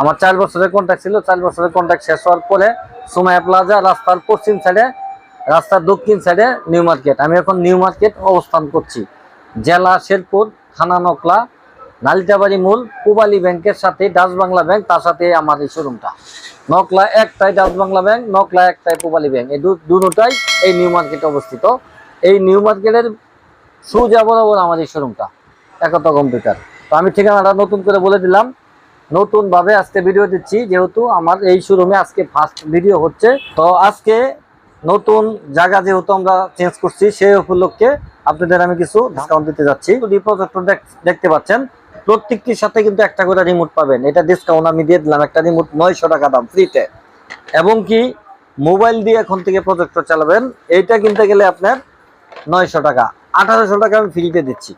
আমার চার বছরের কন্ট্যাক্ট ছিল, চার বছরের কন্ট্যাক্ট শেষ হওয়ার পরে সুমায়া প্লাজা রাস্তার পশ্চিম সাইডে রাস্তার দক্ষিণ সাইডে নিউ মার্কেট আমি এখন নিউ মার্কেট অবস্থান করছি। জেলা শেরপুর, থানা নকলা নালিতাবাড়ি মূল পুবালি ব্যাংকের সাথে ডাচ বাংলা ব্যাংক তার সাথে আমার এই শোরুমটা নকলা একটাই ডাচ বাংলা ব্যাংক নকলা একটাই পুবালি ব্যাংক এই দু- দুটোটাই এই নিউ মার্কেটে অবস্থিত। এই নিউ মার্কেটের সুজা বরাবর আমার এই শোরুমটা একতা কম্পিউটার তো আমি ঠিকানাটা নতুন করে বলে দিলাম। নতুন ভাবে আজকে ভিডিও দিচ্ছি, যেহেতু আমার এই শোরুমে আজকে ফার্স্ট ভিডিও হচ্ছে। তো আজকে নতুন জায়গা যেহেতু আমরা চেঞ্জ করছি সেই উপলক্ষে আপনাদের আমি কিছু ডিসকাউন্ট দিতে যাচ্ছি। প্রজেক্টর দেখতে পাচ্ছেন, প্রত্যেকটির সাথে কিন্তু একটা করে রিমোট পাবেন। এটা ডিসকাউন্ট আমি দিয়ে দিলাম, একটা রিমোট নয়শো টাকা দাম ফ্রিতে এবং কি মোবাইল দিয়ে এখন থেকে প্রজেক্টর চালাবেন, এইটা কিনতে গেলে আপনার নয়শো টাকা। আঠারোশো টাকা আমি ফ্রিতে দিচ্ছি।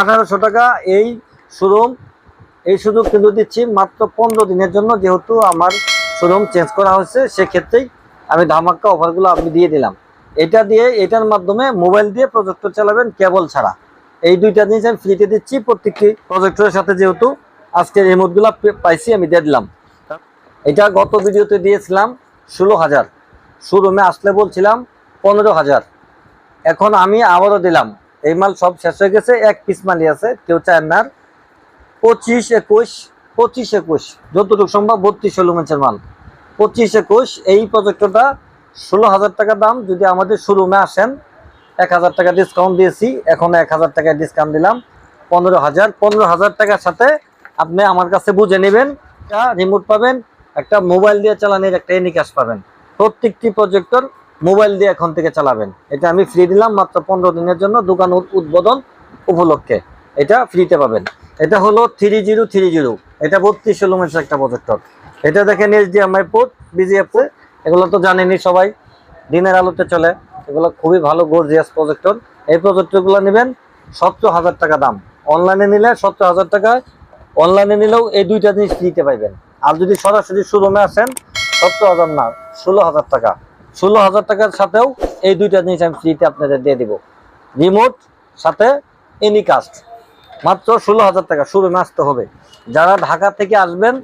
আঠারোশো টাকা এই শোরুম এই সুযোগ কিন্তু দিচ্ছি মাত্র পনেরো দিনের জন্য, যেহেতু আমার শোরুম চেঞ্জ করা হয়েছে, সেক্ষেত্রেই আমি ধামাক্কা অফারগুলো আমি দিয়ে দিলাম। এটা দিয়ে, এটার মাধ্যমে মোবাইল দিয়ে প্রজেক্টর চালাবেন কেবল ছাড়া। এই দুইটা জিনিস আমি ফ্রিতে দিচ্ছি, প্রত্যেকটি প্রজেক্টরের সাথে যেহেতু আজকে রিমোটগুলো পাইছি, আমি দিয়ে দিলাম। এটা গত ভিডিওতে দিয়েছিলাম ষোলো হাজার। শোরুমে আসলে বলছিলাম পনেরো হাজার। এখন আমি আবারও দিলাম। এই মাল সব শেষ হয়ে গেছে, এক পিস মালই আছে, কেউ চায় না। পঁচিশ একুশ পঁচিশ একুশ। যতটুকু সম্ভব বত্রিশ লুমেন্সের মাল। পঁচিশ একুশ, এই প্রজেক্টটা ষোলো হাজার টাকা দাম। যদি আমাদের শোরুমে আসেন, এক হাজার টাকা ডিসকাউন্ট দিয়েছি। এখন এক হাজার টাকা ডিসকাউন্ট দিলাম। পনেরো হাজার পনেরো হাজার টাকার সাথে আপনি আমার কাছে বুঝে নেবেন, একটা রিমোট পাবেন, একটা মোবাইল দিয়ে চালানোর একটা এনিকাশ পাবেন। প্রত্যেকটি প্রজেক্টর মোবাইল দিয়ে এখন থেকে চালাবেন। এটা আমি ফ্রি দিলাম মাত্র পনেরো দিনের জন্য দোকান উদ্বোধন উপলক্ষে। এটা ফ্রিতে পাবেন। এটা হলো থ্রি জিরো থ্রি জিরো এটা বত্রিশ ষোলো লুমেন্সের একটা প্রজেক্টর এটা দেখেন এইচডিএমআই পোর্ট বিজিএফ এগুলো তো জানেনই সবাই। দিনের আলোতে চলে। এগুলো খুবই ভালো গর্জিয়াস প্রজেক্টর এই প্রজেক্টরগুলো নেবেন সতেরো হাজার টাকা দাম। অনলাইনে নিলে সতেরো হাজার টাকা। অনলাইনে নিলেও এই দুইটা জিনিস ফ্রিতে পাইবেন আর যদি সরাসরি শোরুমে আসেন, সতেরো হাজার না, ষোলো হাজার টাকা। ষোলো হাজার টাকার সাথেও এই দুইটা জিনিস আমি ফ্রিতে আপনাদের দিয়ে দিব। রিমোট সাথে এনি কাস্ট মাত্র ষোলো হাজার টাকা। শোরুমে আসতে হবে। যারা ঢাকা থেকে আসবেন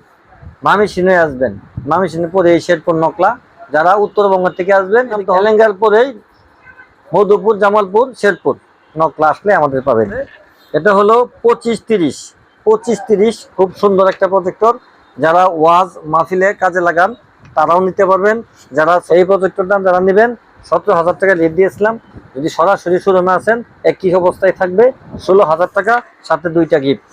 মামিসিনে আসবেন। মামিসিনে পরে এই শেরপুর নকলা। যারা উত্তরবঙ্গ থেকে আসবেন হেলেঙ্গার পরেই মধুপুর, জামালপুর, শেরপুর নকলা আসলে আমাদের পাবেন। এটা হলো পঁচিশ তিরিশ। পঁচিশ তিরিশ, খুব সুন্দর একটা প্রজেক্টর যারা ওয়াজ, মাহফিলে কাজে লাগান, তারাও নিতে পারবেন। যারা এই প্রজেক্টরটা যারা নেবেন সতেরো হাজার টাকা রেট দিয়েছিলাম। যদি সরাসরি শোরুমে আসেন, একই অবস্থায় থাকবে, ষোলো হাজার টাকা, সাথে দুইটা গিফট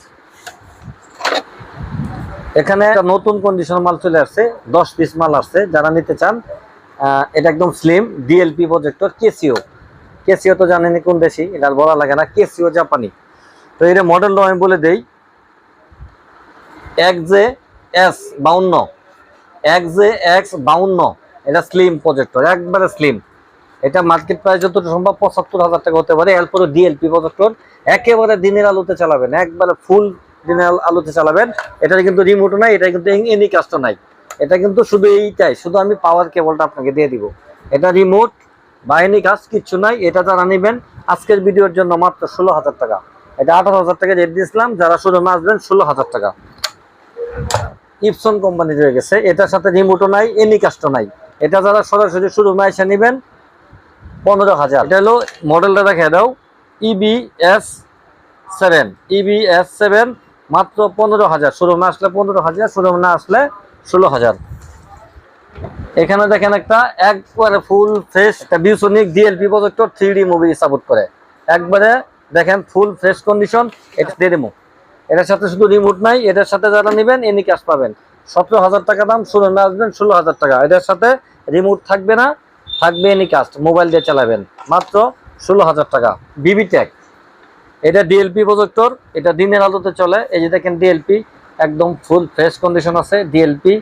এখানে একটা নতুন কন্ডিশন মাল চলে আসছে, দশ পিস মাল আসছে, যারা নিতে চান এটা একদম slim DLP projector Casio Casio তো জানেনি কোন দেশি, এটা বলা লাগে না কেসিও জাপানি তো এটা মডেলটা আমি বলে দেই এক জে এস বাউন্ন এক জে এক্স বাউন্ন, এটা স্লিম প্রজেক্টর একবারে স্লিম এটা মার্কেট প্রাইস যতটা সম্ভব পঁচাত্তর হাজার টাকা হতে পারে। এরপরে ডিএলপি প্রজেক্টর একেবারে দিনের আলোতে চালাবেন, একবারে ফুল দিনের আলো- আলোতে চালাবেন। এটা কিন্তু রিমোটও নাই এটা কিন্তু এনি কাজটা নাই। এটা কিন্তু শুধু এইটাই, শুধু আমি পাওয়ার কেবলটা আপনাকে দিয়ে দিব। এটা রিমোট বা এনি কাজ, কিচ্ছু নাই, এটা যারা নেবেন, আজকের ভিডিওর জন্য মাত্র ষোলো হাজার টাকা। এটা আঠারো হাজার টাকা রেট দিয়েছিলাম, যারা শুধু আসবেন, ষোলো হাজার টাকা। ইপসন কোম্পানি রয়ে গেছে, এটার সাথে রিমোটও নাই এনি কাস্টও নাই। এটা যারা সরাসরি শুরু এসে নেবেন পনেরো হাজার। এটা হলো মডেলটা দেখে দাও। EB S seven EB S seven মাত্র পনেরো হাজার। শোরুমে আসলে পনেরো হাজার শোরুমে না আসলে ষোলো হাজার। এখানে দেখেন একটা, একবারে ফুল ফ্রেশ একটা বিউসনিক DLP projector three D movie support করে। একবারে দেখেন ফুল ফ্রেশ কন্ডিশন এটা দেবো এটার সাথে শুধু রিমোট নাই, এটার সাথে যারা নেবেন এনি ক্যাশ পাবেন। সতেরো হাজার টাকা দাম শোরুমে আসবেন, ষোলো হাজার টাকা। এটার সাথে রিমোট থাকবে না থাকবে এনি কাস্ট মোবাইল দিয়ে চালাবেন। মাত্র ষোলো হাজার টাকা। বিবি ট্যাগ এটা ডিএলপি প্রজেক্টর এটা দিনের আলোতে চলে। এই যে দেখেন ডিএলপি একদম ফুল ফ্রেশ কন্ডিশন আছে ডিএলপি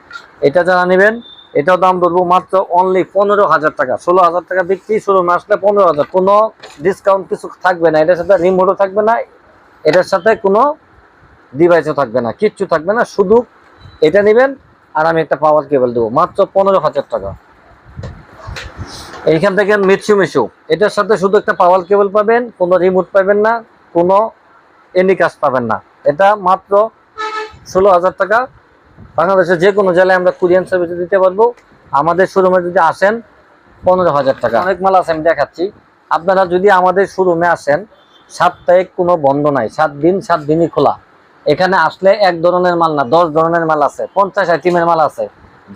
এটা যারা নেবেন, এটাও দাম ধরবো মাত্র অনলি পনেরো হাজার টাকা। ষোলো হাজার টাকা বিক্রি শুরু আসলে পনেরো হাজার। কোনো ডিসকাউন্ট কিছু থাকবে না। এটার সাথে রিমোটও থাকবে না। এটার সাথে কোনো ডিভাইসও থাকবে না। কিচ্ছু থাকবে না। শুধু এটা নেবেন আর আমি একটা পাওয়ার কেবল দেবো। মাত্র পনেরো হাজার টাকা। এইখান থেকে মিটসু মিশু। এটার সাথে শুধু একটা পাওয়ার কেবল পাবেন, কোনো রিমোট পাবেন না, কোনো এনি কাজ পাবেন না। এটা মাত্র ষোলো হাজার টাকা। বাংলাদেশের যে কোনো জেলায় আমরা কুরিয়ান সার্ভিস দিতে পারব। আমাদের শোরুমে যদি আসেন, পনেরো হাজার টাকা। অনেক মাল আছে, আমি দেখাচ্ছি। আপনারা যদি আমাদের শোরুমে আসেন, সাপ্তাহিক কোনো বন্ধ নাই, সাত দিন, সাত দিনই খোলা। এখানে আসলে এক ধরনের মাল না, দশ ধরনের মাল আছে, পঞ্চাশ আইটেমের মাল আছে।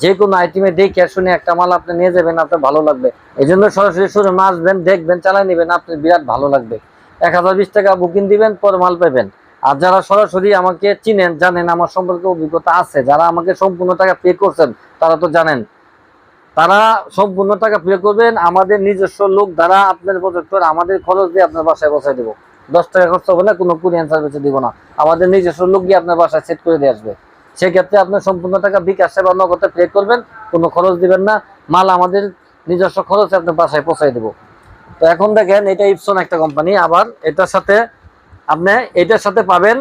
যে কোনো আইটেমে দেখে শুনে একটা মাল আপনি নিয়ে যাবেন, আপনার ভালো লাগবে। এই জন্য সরাসরি শোরুমে আসবেন, দেখবেন চালাই নেবেন, আপনার বিরাট ভালো লাগবে। এক হাজার বিশ টাকা বুকিং দিবেন, পর মাল পাবেন। আর যারা সরাসরি আমাকে চিনেন, জানেন, আমার সম্পর্কে অভিজ্ঞতা আছে, যারা আমাকে সম্পূর্ণ টাকা পে করছেন, তারা তো জানেন। তারা সম্পূর্ণ টাকা পে করবেন, আমাদের নিজস্ব লোক দ্বারা আপনার প্রজেক্টর আমাদের খরচ দিয়ে আপনার বাসায় বসায় দেবো। দশ টাকা খরচ হবে না, কোনো কুরিয়ান সার্ভিসে দিব না। আমাদের নিজস্ব লোক গিয়ে আপনার বাসায় সেট করে দিয়ে আসবে। সেক্ষেত্রে আপনার সম্পূর্ণ টাকা বিকাশে বা নগদে পে করবেন, কোনো খরচ দিবেন না, মাল আমাদের নিজস্ব খরচে আপনার বাসায় পৌঁছায় দেবো। তো এখন দেখেন, এটা ইপসন একটা কোম্পানি আবার এটার সাথে আপনি এটার সাথে পাবেন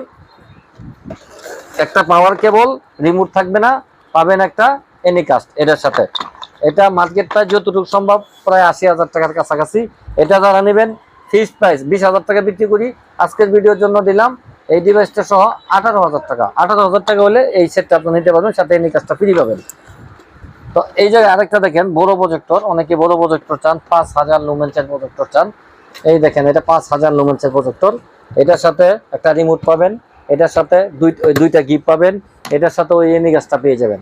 একটা পাওয়ার কেবল রিমোট থাকবে না, পাবেন একটা এনিকাস্ট এটার সাথে। এটা মার্কেট প্রাইস যতটুকু সম্ভব, প্রায় আশি হাজার টাকার কাছাকাছি। এটা যারা নেবেন ফিক্স প্রাইস বিশ হাজার টাকা বিক্রি করি। আজকের ভিডিওর জন্য দিলাম। এই ডিভাইসটা সহ আঠারো হাজার টাকা। আঠারো হাজার টাকা হলে এই সেটটা আপনি নিতে পারবেন, সাথে এনিকাস্টটা ফ্রি পাবেন। তো এই জায়গায় আরেকটা দেখেন, বড় প্রজেক্টর অনেকে বড় প্রজেক্টর চান, পাঁচ হাজার লুমেন্সের প্রজেক্টর চান। এই দেখেন, এটা পাঁচ হাজার লুমেন্সের প্রজেক্টর এটার সাথে একটা রিমোট পাবেন, এটার সাথে দুই দুইটা গিফট পাবেন, এটার সাথে ওই এনি গাছটা পেয়ে যাবেন।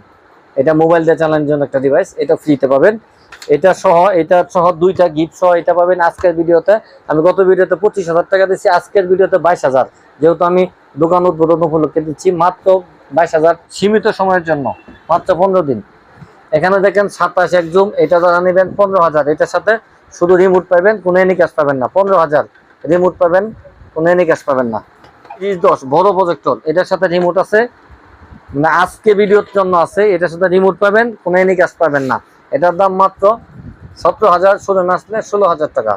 এটা মোবাইল দিয়ে চালানোর জন্য একটা ডিভাইস এটা ফ্রিতে পাবেন। এটা সহ এটা সহ দুইটা গিফট সহ এটা পাবেন আজকের ভিডিওতে আমি গত ভিডিওতে পঁচিশ হাজার টাকা দিচ্ছি আজকের ভিডিওতে বাইশ হাজার। যেহেতু আমি দোকান উদ্বোধন উপলক্ষে দিচ্ছি মাত্র বাইশ হাজার সীমিত সময়ের জন্য, মাত্র পনেরো দিন। এখানে দেখেন সাতাশ এক জুম, এটা যারা নেবেন পনেরো হাজার। এটার সাথে শুধু রিমোট পাবেন, কোনো এনি ক্যাশ পাবেন না। পনেরো হাজার রিমোট পাবেন, কোনো এনি ক্যাশ পাবেন না। ত্রিশ দশ, বড় প্রজেক্টর এটার সাথে রিমোট আছে। মানে আজকে ভিডিওর জন্য আছে। এটার সাথে রিমোট পাবেন, কোনো এনি ক্যাশ পাবেন না। এটার দাম মাত্র সতেরো হাজার ষোলো আসলে ষোলো হাজার টাকা।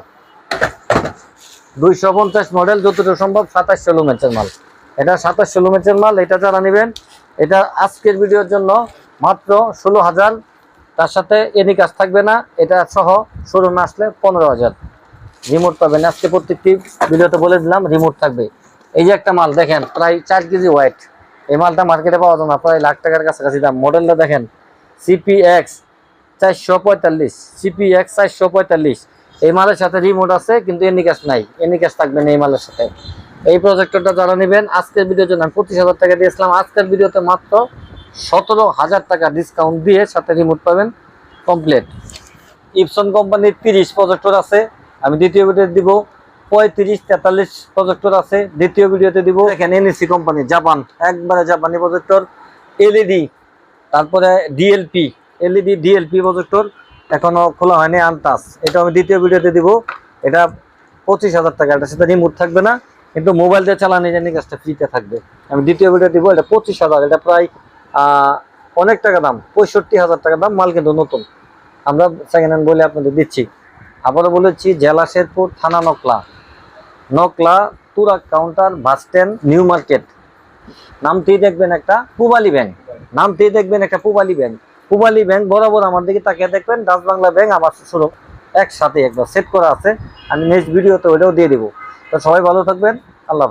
দুইশো পঞ্চাশ মডেল যতটুকু সম্ভব সাতাশশো লুমেন্সের মাল। এটা সাতাশশো লুমেন্সের মাল, এটা যারা নেবেন, এটা আজকের ভিডিওর জন্য মাত্র ষোলো হাজার। তার সাথে এনি কাজ থাকবে না, এটা সহ শোরুমে আসলে পনেরো হাজার। রিমোট পাবেন। আজকে প্রত্যেকটি ভিডিওতে বলে দিলাম রিমোট থাকবে। এই যে একটা মাল, দেখেন, প্রায় চার কেজি ওয়েট এই মালটা মার্কেটে পাওয়া যায় না, প্রায় লাখ টাকার কাছাকাছি দাম। মডেলটা দেখেন সিপি এক্স চারশো পঁয়তাল্লিশ সিপি এক্স চারশো পঁয়তাল্লিশ। এই মালের সাথে রিমোট আছে, কিন্তু এনিকাস নাই। এনিকাস থাকবে না এই মালের সাথে। এই প্রজেক্টরটা যারা নেবেন, আজকের ভিডিওর জন্য আমি পঁচিশ হাজার টাকা দিয়েছিলাম। আজকের ভিডিওতে মাত্র সতেরো হাজার টাকা ডিসকাউন্ট দিয়ে সাথে রিমোট পাবেন কমপ্লিট ইপসন কোম্পানির তিরিশ প্রজেক্টর আছে। আমি দ্বিতীয় ভিডিও দিব, পঁয়ত্রিশ, তেতাল্লিশ প্রজেক্টর আছে। দ্বিতীয় ভিডিওতে দিব এখানে এনএসি কোম্পানি জাপান একবারে জাপানি প্রজেক্টর এলইডি তারপরে ডিএলপি এলইডি ডিএলপি প্রজেক্টর এখনও খোলা হয়নি আনতাস এটা আমি দ্বিতীয় ভিডিওতে দিব। এটা পঁচিশ হাজার টাকা, এটা সেটা রিমোট থাকবে না, কিন্তু মোবাইল দিয়ে চালানো জানি কাজটা ফ্রিতে থাকবে। আমি দ্বিতীয় ভিডিও দিব, এটা পঁচিশ হাজার, এটা প্রায় অনেক টাকা দাম, পঁয়ষট্টি হাজার টাকা দাম, মাল কিন্তু নতুন। আমরা সেকেন্ড হ্যান্ড বলে আপনাদের দিচ্ছি। আবারও বলেছি, জেলা শেরপুর, থানা Nakla. Nakla Turag counter bus stand new market নামতেই দেখবেন একটা পুবালি ব্যাংক নামতেই দেখবেন একটা পুবালি ব্যাংক পুবালি ব্যাংক, বরাবর আমার দিকে তাকিয়ে দেখবেন, ডাচ বাংলা ব্যাংক আমার শুরু একসাথে একবার সেট করা আছে। আমি নেক্সট ভিডিওতে ওইটাও দিয়ে দেবো। তো সবাই ভালো থাকবেন, আল্লাহ